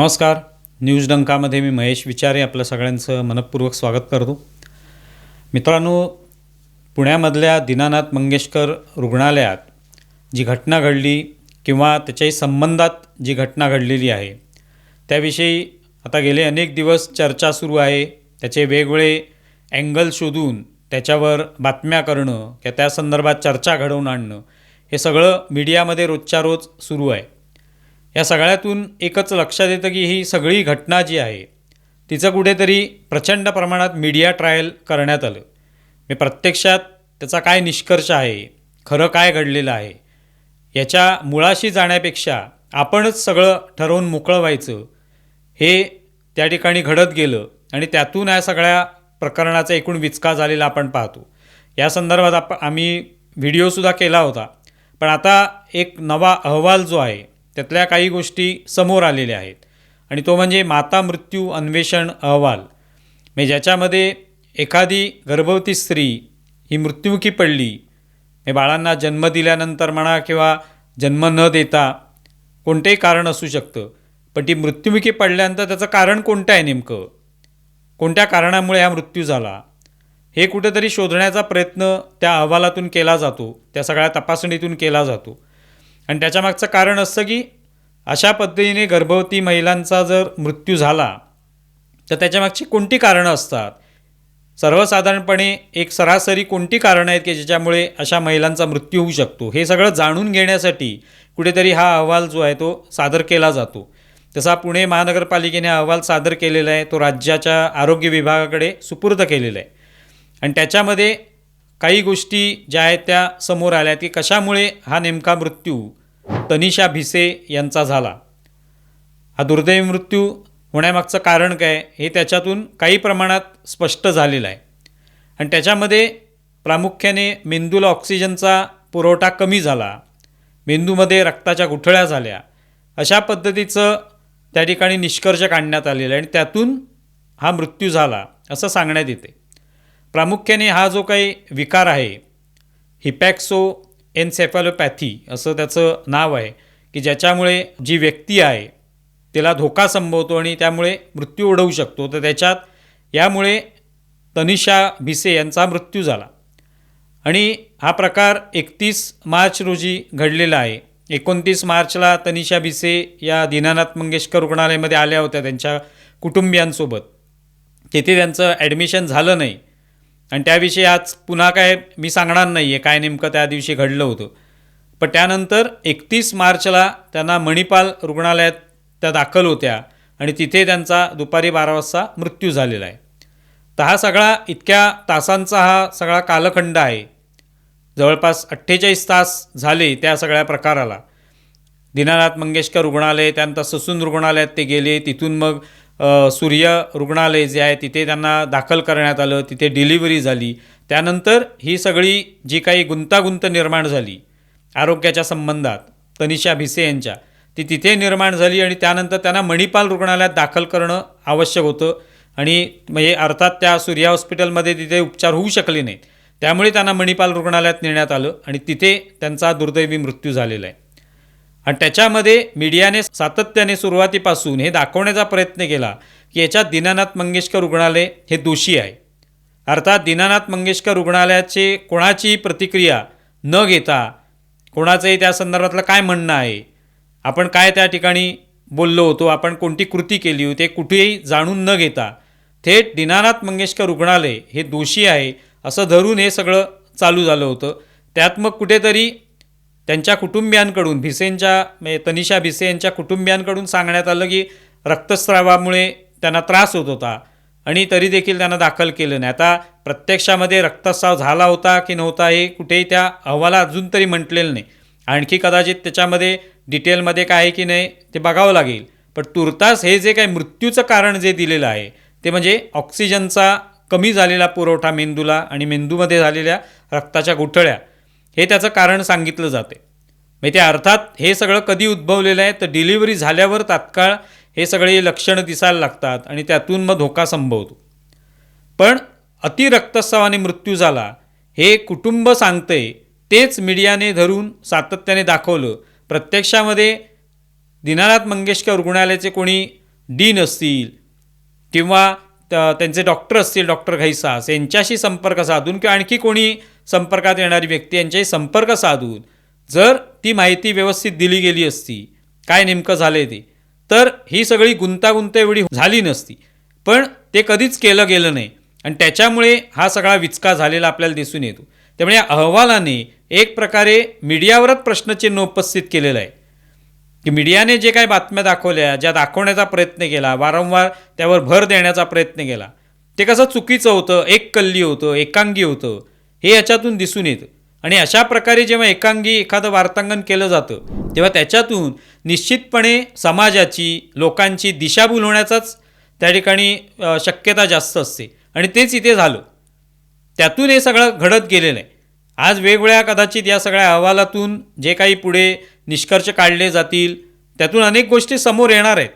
नमस्कार. न्यूज डंकामध्ये मी महेश विचारे आपलं सगळ्यांचं मनपूर्वक स्वागत करतो. मित्रांनो पुण्यामधल्या दीनानाथ मंगेशकर रुग्णालयात जी घटना घडली किंवा त्याच्याही संबंधात जी घटना घडलेली आहे त्याविषयी आता गेले अनेक दिवस चर्चा सुरू आहे. त्याचे वेगवेगळे अँगल शोधून त्याच्यावर बातम्या करणं किंवा त्या संदर्भात चर्चा घडवून आणणं हे सगळं मीडियामध्ये रोजच्या रोज सुरू आहे. या सगळ्यातून एकच लक्षात येतं की ही सगळी घटना जी आहे तिचं कुठेतरी प्रचंड प्रमाणात मीडिया ट्रायल करण्यात आलं. मी प्रत्यक्षात त्याचा काय निष्कर्ष आहे खरं काय घडलेलं आहे याच्या मुळाशी जाण्यापेक्षा आपणच सगळं ठरवून मोकळं व्हायचं हे त्या ठिकाणी घडत गेलं आणि त्यातून या सगळ्या प्रकरणाचा एकूण विचका झालेला आपण पाहतो. या संदर्भात आप आम्ही व्हिडिओसुद्धा केला होता. पण आता एक नवा अहवाल जो आहे त्यातल्या काही गोष्टी समोर आलेल्या आहेत. आणि तो म्हणजे माता मृत्यू अन्वेषण अहवाल. म्हणजे ज्याच्यामध्ये एखादी गर्भवती स्त्री ही मृत्युमुखी पडली हे बाळांना जन्म दिल्यानंतर म्हणा किंवा जन्म न देता कोणतेही कारण असू शकतं. पण ती मृत्युमुखी पडल्यानंतर त्याचं कारण कोणतं आहे नेमकं? कोणत्या कारणामुळे हा मृत्यू झाला? हे कुठेतरी शोधण्याचा प्रयत्न त्या अहवालातून केला जातो त्या सगळ्या तपासणीतून केला जातो. आणि त्याच्यामागचं कारण असतं की अशा पद्धतीने गर्भवती महिलांचा जर मृत्यू झाला तर त्याच्यामागची कोणती कारणं असतात? सर्वसाधारणपणे एक सरासरी कोणती कारणं आहेत की ज्याच्यामुळे अशा महिलांचा मृत्यू होऊ शकतो? हे सगळं जाणून घेण्यासाठी कुठेतरी हा अहवाल जो आहे तो सादर केला जातो. तसा पुणे महानगरपालिकेने अहवाल सादर केलेला आहे तो राज्याच्या आरोग्य विभागाकडे सुपूर्द केलेला आहे. आणि त्याच्यामध्ये काही गोष्टी ज्या आहेत त्या समोर आल्या की कशामुळे हा नेमका मृत्यू तनिषा भिसे यांचा झाला? हा दुर्दैवी मृत्यू होण्यामागचं कारण काय हे त्याच्यातून काही प्रमाणात स्पष्ट झालेलं आहे. आणि त्याच्यामध्ये प्रामुख्याने मेंदूला ऑक्सिजनचा पुरवठा कमी झाला मेंदूमध्ये रक्ताच्या गुठळ्या झाल्या अशा पद्धतीचं त्या ठिकाणी निष्कर्ष काढण्यात आलेला आहे आणि त्यातून हा मृत्यू झाला असं सांगण्यात येते. प्रामुख्याने हा जो काही विकार आहे हिपॅक्सो एन्सेफॅलोपॅथी असं त्याचं नाव आहे की ज्याच्यामुळे जी व्यक्ती आहे तिला धोका संभवतो आणि त्यामुळे मृत्यू ओढवू शकतो. तर त्याच्यात यामुळे तनिषा भिसे यांचा मृत्यू झाला. आणि हा प्रकार एकतीस मार्च रोजी घडलेला आहे. एकोणतीस मार्चला तनिषा भिसे या दीनानाथ मंगेशकर रुग्णालयामध्ये आल्या होत्या त्यांच्या कुटुंबियांसोबत. तिथे त्यांचं ॲडमिशन झालं नाही. आणि त्याविषयी आज पुन्हा काय मी सांगणार नाही आहे काय नेमकं त्या दिवशी घडलं होतं. पण त्यानंतर एकतीस मार्चला त्यांना मणिपाल रुग्णालयात त्या दाखल होत्या आणि तिथे त्यांचा दुपारी बारा वाजता मृत्यू झालेला आहे. तर हा सगळा इतक्या तासांचा हा सगळा कालखंड आहे. जवळपास अठ्ठेचाळीस तास झाले त्या सगळ्या प्रकाराला. दीनानाथ मंगेशकर रुग्णालय त्यानंतर ससून रुग्णालयात ते गेले तिथून मग सूर्य रुग्णालय जे आहे तिथे त्यांना दाखल करण्यात आलं तिथे डिलिव्हरी झाली. त्यानंतर ही सगळी जी काही गुंतागुंत निर्माण झाली आरोग्याच्या संबंधात तनिषा भिसे यांच्या ती तिथे निर्माण झाली आणि त्यानंतर त्यांना मणिपाल रुग्णालयात दाखल करणं आवश्यक होतं आणि म्हणजे अर्थात त्या सूर्या हॉस्पिटलमध्ये तिथे उपचार होऊ शकले नाहीत. त्यामुळे त्यांना मणिपाल रुग्णालयात नेण्यात आलं आणि तिथे त्यांचा दुर्दैवी मृत्यू झालेला आहे. आणि त्याच्यामध्ये मीडियाने सातत्याने सुरुवातीपासून हे दाखवण्याचा प्रयत्न केला की याच्यात दीनानाथ मंगेशकर रुग्णालय हे दोषी आहे. अर्थात दीनानाथ मंगेशकर रुग्णालयाचे कोणाचीही प्रतिक्रिया न घेता कोणाचंही त्या संदर्भातलं काय म्हणणं आहे आपण काय त्या ठिकाणी बोललो होतो आपण कोणती कृती केली होती ते कुठेही जाणून न घेता थेट दीनानाथ मंगेशकर रुग्णालय हे दोषी आहे असं धरून हे सगळं चालू झालं होतं. त्यात मग कुठेतरी त्यांच्या कुटुंबियांकडून भिसेंच्या म्हणजे तनिषा भिसे यांच्या कुटुंबियांकडून सांगण्यात आलं की रक्तस्रावामुळे त्यांना त्रास होत होता आणि तरी देखील त्यांना दाखल केलं नाही. आता प्रत्यक्षामध्ये रक्तस्राव झाला होता की नव्हता हे कुठेही त्या अहवाला अजून तरी म्हटलेलं नाही. आणखी कदाचित त्याच्यामध्ये डिटेलमध्ये काय आहे की नाही ते बघावं लागेल. पण तुर्तास हे जे काही मृत्यूचं कारण जे दिलेलं आहे ते म्हणजे ऑक्सिजनचा कमी झालेला पुरवठा मेंदूला आणि मेंदूमध्ये झालेल्या रक्ताच्या गुठळ्या हे त्याचं कारण सांगितलं जाते. म्हणजे ते अर्थात हे सगळं कधी उद्भवलेलं आहे तर डिलिव्हरी झाल्यावर तात्काळ हे सगळे लक्षणं दिसायला लागतात आणि त्यातून मग धोका संभवतो. पण अतिरक्तस्रावाने मृत्यू झाला हे कुटुंब सांगतंय तेच मीडियाने धरून सातत्याने दाखवलं. प्रत्यक्षामध्ये दीनानाथ मंगेशकर रुग्णालयाचे कोणी डीन असतील किंवा त- त्यांचे डॉक्टर असतील डॉक्टर घैसास यांच्याशी संपर्क साधून किंवा आणखी कोणी संपर्कात येणारी व्यक्ती यांच्याशी संपर्क साधून जर ती माहिती व्यवस्थित दिली गेली असती काय नेमकं झालं ते तर ही सगळी गुंतागुंत एवढी झाली नसती. पण ते कधीच केलं गेलं नाही. आणि त्याच्यामुळे हा सगळा विचका झालेला आपल्याला दिसून येतो. त्यामुळे या अहवालाने एक प्रकारे मीडियावरच प्रश्नचिन्ह उपस्थित केलेलं आहे. की मीडियाने जे काही बातम्या दाखवल्या ज्या दाखवण्याचा प्रयत्न केला वारंवार त्यावर भर देण्याचा प्रयत्न केला ते कसं चुकीचं होतं एक कल्ली होतं एकांगी होतं हे याच्यातून दिसून येतं. आणि अशा प्रकारे जेव्हा एकांगी एखादं वार्तांगण केलं जातं तेव्हा त्याच्यातून निश्चितपणे समाजाची लोकांची दिशाभूल होण्याचाच त्या ठिकाणी शक्यता जास्त असते. आणि तेच इथे झालं. त्यातून हे सगळं घडत गेलेलं आहे. आज वेगवेगळ्या कदाचित या सगळ्या अहवालातून जे काही पुढे निष्कर्ष काढले जातील त्यातून अनेक गोष्टी समोर येणार आहेत.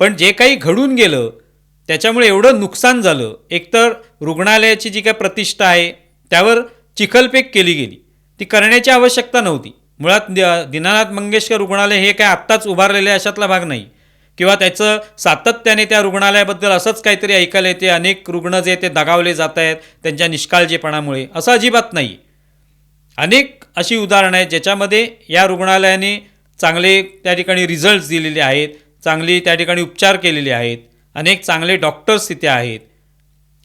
पण जे काही घडून गेलं त्याच्यामुळे एवढं नुकसान झालं. एकतर रुग्णालयाची जी काही प्रतिष्ठा आहे त्यावर चिखलफेक केली गेली. ती करण्याची आवश्यकता नव्हती. मुळात दीनानाथ मंगेशकर रुग्णालय हे काय आत्ताच उभारलेले अशातला भाग नाही. किंवा त्याचं सातत्याने त्या रुग्णालयाबद्दल असंच काहीतरी ऐकायला येते अनेक रुग्ण जे ते दगावले जात आहेत त्यांच्या निष्काळजीपणामुळे. असं अजिबात नाही. अनेक अशी उदाहरणं आहेत ज्याच्यामध्ये या रुग्णालयाने चांगले त्या ठिकाणी रिझल्ट्स दिलेले आहेत चांगली त्या ठिकाणी उपचार केलेले आहेत अनेक चांगले डॉक्टर्स तिथे आहेत.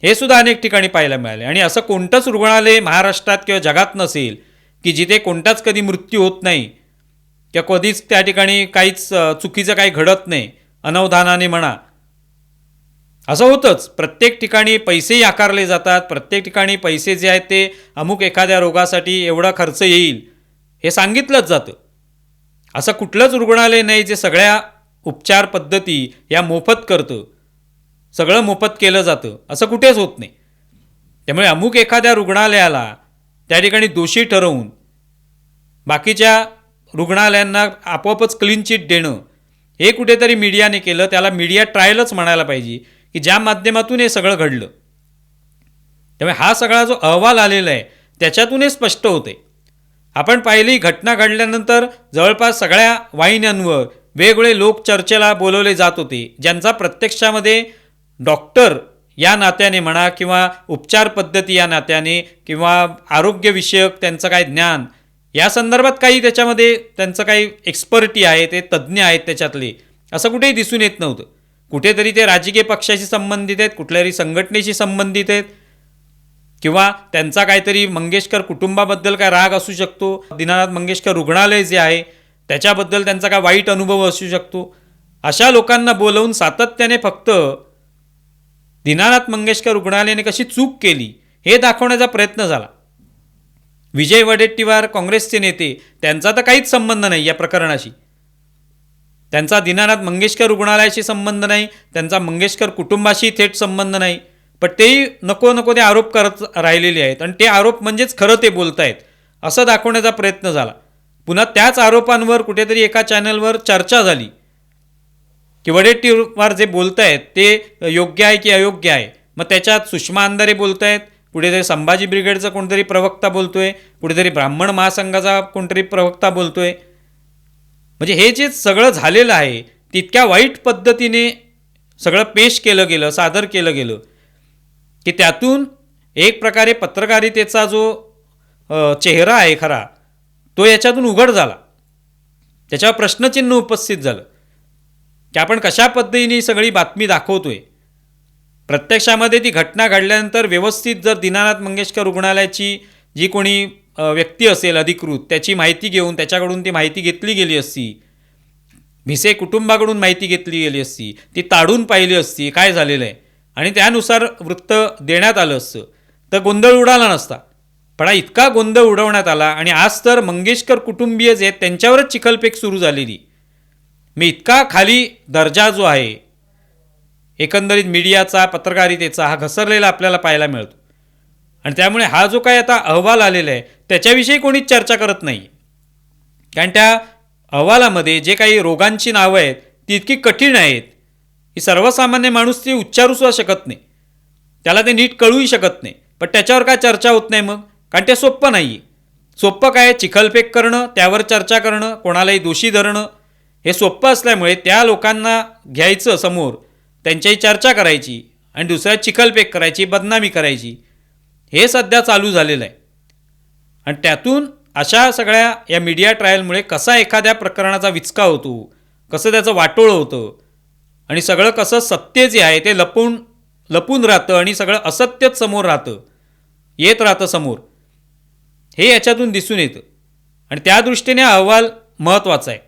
हे सुद्धा अनेक ठिकाणी पाहायला मिळाले. आणि असं कोणतंच रुग्णालय महाराष्ट्रात किंवा जगात नसेल की जिथे कोणताच कधी मृत्यू होत नाही किंवा कधीच त्या ठिकाणी काहीच चुकीचं काही घडत नाही अनवधानाने म्हणा. असं होतंच. प्रत्येक ठिकाणी पैसेही आकारले जातात. प्रत्येक ठिकाणी पैसे जे आहेत ते अमुक एखाद्या रोगासाठी एवढा खर्च येईल हे सांगितलंच जातं. असं कुठलंच रुग्णालय नाही जे सगळ्या उपचार पद्धती या मोफत करतं. सगळं मोफत केलं जातं. असं कुठेच होत नाही. त्यामुळे अमुक एखाद्या रुग्णालयाला त्या ठिकाणी दोषी ठरवून बाकीच्या रुग्णालयांना आपोआपच क्लीन चिट देणं हे कुठेतरी मीडियाने केलं. त्याला मीडिया ट्रायलच म्हणायला पाहिजे की ज्या माध्यमातून हे सगळं घडलं. त्यामुळे हा सगळा जो अहवाल आलेला आहे त्याच्यातून हे स्पष्ट होते. आपण पाहिली घटना घडल्यानंतर जवळपास सगळ्या वाहिन्यांवर वेगवेगळे लोक चर्चेला बोलवले जात होते. ज्यांचा प्रत्यक्षामध्ये डॉक्टर या नात्याने म्हणा किंवा उपचार पद्धती या नात्याने किंवा आरोग्यविषयक त्यांचं काय ज्ञान या संदर्भात काही त्याच्यामध्ये त्यांचं काही एक्सपर्टी आहे ते तज्ज्ञ आहेत त्याच्यातले. असं कुठेही दिसून येत नव्हतं. कुठेतरी ते राजकीय पक्षाशी संबंधित आहेत कुठल्यातरी संघटनेशी संबंधित आहेत किंवा त्यांचा काहीतरी मंगेशकर कुटुंबाबद्दल काय राग असू शकतो दीनानाथ मंगेशकर रुग्णालय जे आहे त्याच्याबद्दल त्यांचा काय वाईट अनुभव असू शकतो. अशा लोकांना बोलवून सातत्याने फक्त दीनानाथ मंगेशकर रुग्णालयाने कशी चूक केली हे दाखवण्याचा प्रयत्न झाला. विजय वडेट्टीवार काँग्रेसचे नेते त्यांचा तर काहीच संबंध नाही या प्रकरणाशी. त्यांचा दीनानाथ मंगेशकर रुग्णालयाशी संबंध नाही त्यांचा मंगेशकर कुटुंबाशी थेट संबंध नाही पण तेही नको नको ते आरोप करत राहिलेले आहेत आणि ते आरोप म्हणजेच खरं ते बोलतायत असं दाखवण्याचा प्रयत्न झाला. पुन्हा त्याच आरोपांवर कुठेतरी एका चॅनलवर चर्चा झाली. की वडेट्टीवार जे बोलत आहेत ते योग्य आहे की अयोग्य आहे? मग त्याच्यात सुषमा अंधारे बोलत आहेत कुठेतरी संभाजी ब्रिगेडचा कोणतरी प्रवक्ता बोलतो आहे कुठेतरी ब्राह्मण महासंघाचा कोणतरी प्रवक्ता बोलतो आहे म्हणजे हे जे सगळं झालेलं आहे तितक्या वाईट पद्धतीने सगळं पेश केलं गेलं सादर केलं गेलं की त्यातून एक प्रकारे पत्रकारितेचा जो चेहरा आहे खरा तो याच्यातून उघड झाला. त्याच्यावर प्रश्नचिन्ह उपस्थित झालं. की आपण कशा पद्धतीने सगळी बातमी दाखवतोय? प्रत्यक्षामध्ये ती घटना घडल्यानंतर व्यवस्थित जर दीनानाथ मंगेशकर रुग्णालयाची जी कोणी व्यक्ती असेल अधिकृत त्याची माहिती घेऊन त्याच्याकडून ती माहिती घेतली गेली असती भिसे कुटुंबाकडून माहिती घेतली गेली असती ती ताडून पाहिली असती काय झालेलं आहे? आणि त्यानुसार वृत्त देण्यात आलं असतं. तर गोंधळ उडाला नसता. पण हा इतका गोंधळ उडवण्यात आला आणि आज तर मंगेशकर कुटुंबीय जे आहेत त्यांच्यावरच चिखलपेक सुरू झालेली. मी इतका खाली दर्जा जो आहे एकंदरीत मीडियाचा पत्रकारितेचा हा घसरलेला आपल्याला पाहायला मिळतो. आणि त्यामुळे हा जो काही आता अहवाल आलेला आहे त्याच्याविषयी कोणीच चर्चा करत नाही. कारण त्या अहवालामध्ये जे काही रोगांची नावं आहेत ती इतकी कठीण आहेत की सर्वसामान्य माणूस ती उच्चारू सुद्धा शकत नाही. त्याला ते नीट कळूही शकत नाही. पण त्याच्यावर काय चर्चा होत नाही मग? कारण ते सोपं नाही आहे सोपं काय? चिखलफेक करणं त्यावर चर्चा करणं कोणालाही दोषी धरणं हे सोपं असल्यामुळे त्या लोकांना घ्यायचं समोर त्यांच्याही चर्चा करायची आणि दुसऱ्या चिखलपेक करायची बदनामी करायची. हे सध्या चालू झालेलं आहे. आणि त्यातून अशा सगळ्या या मीडिया ट्रायलमुळे कसा एखाद्या प्रकरणाचा विचका होतो कसं त्याचं वाटोळं होतं आणि सगळं कसं सत्य जे आहे ते लपून लपून राहतं आणि सगळं असत्यच समोर राहतं येत राहतं समोर हे याच्यातून दिसून येतं. आणि त्या दृष्टीने अहवाल महत्त्वाचा आहे.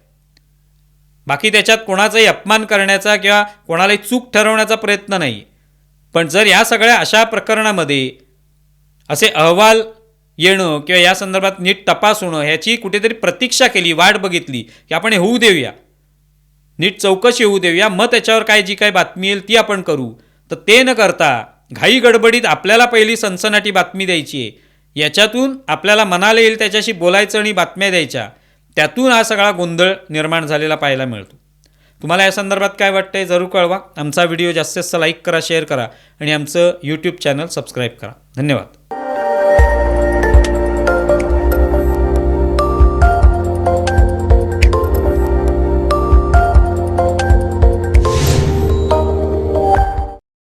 बाकी त्याच्यात कोणाचाही अपमान करण्याचा किंवा कोणालाही चूक ठरवण्याचा प्रयत्न नाही. पण जर या सगळ्या अशा प्रकरणामध्ये असे अहवाल येणं किंवा या संदर्भात नीट तपास होणं ह्याची कुठेतरी प्रतीक्षा केली वाट बघितली की आपण हे होऊ देऊया. नीट चौकशी होऊ देऊया. मग त्याच्यावर काय जी काय बातमी येईल ती आपण करू. तर ते न करता घाई गडबडीत आपल्याला पहिली सनसनाटी बातमी द्यायची आहे. याच्यातून आपल्याला मनाला येईल त्याच्याशी बोलायचं आणि बातम्या द्यायच्या. त्यातून हा सगळा गोंधळ निर्माण झालेला पाहायला मिळतो. तुम्हाला या संदर्भात काय वाटतंय जरूर कळवा. आमचा व्हिडिओ जास्तीत जास्त लाईक करा शेअर करा आणि आमचं यूट्यूब चॅनल सबस्क्राईब करा. धन्यवाद.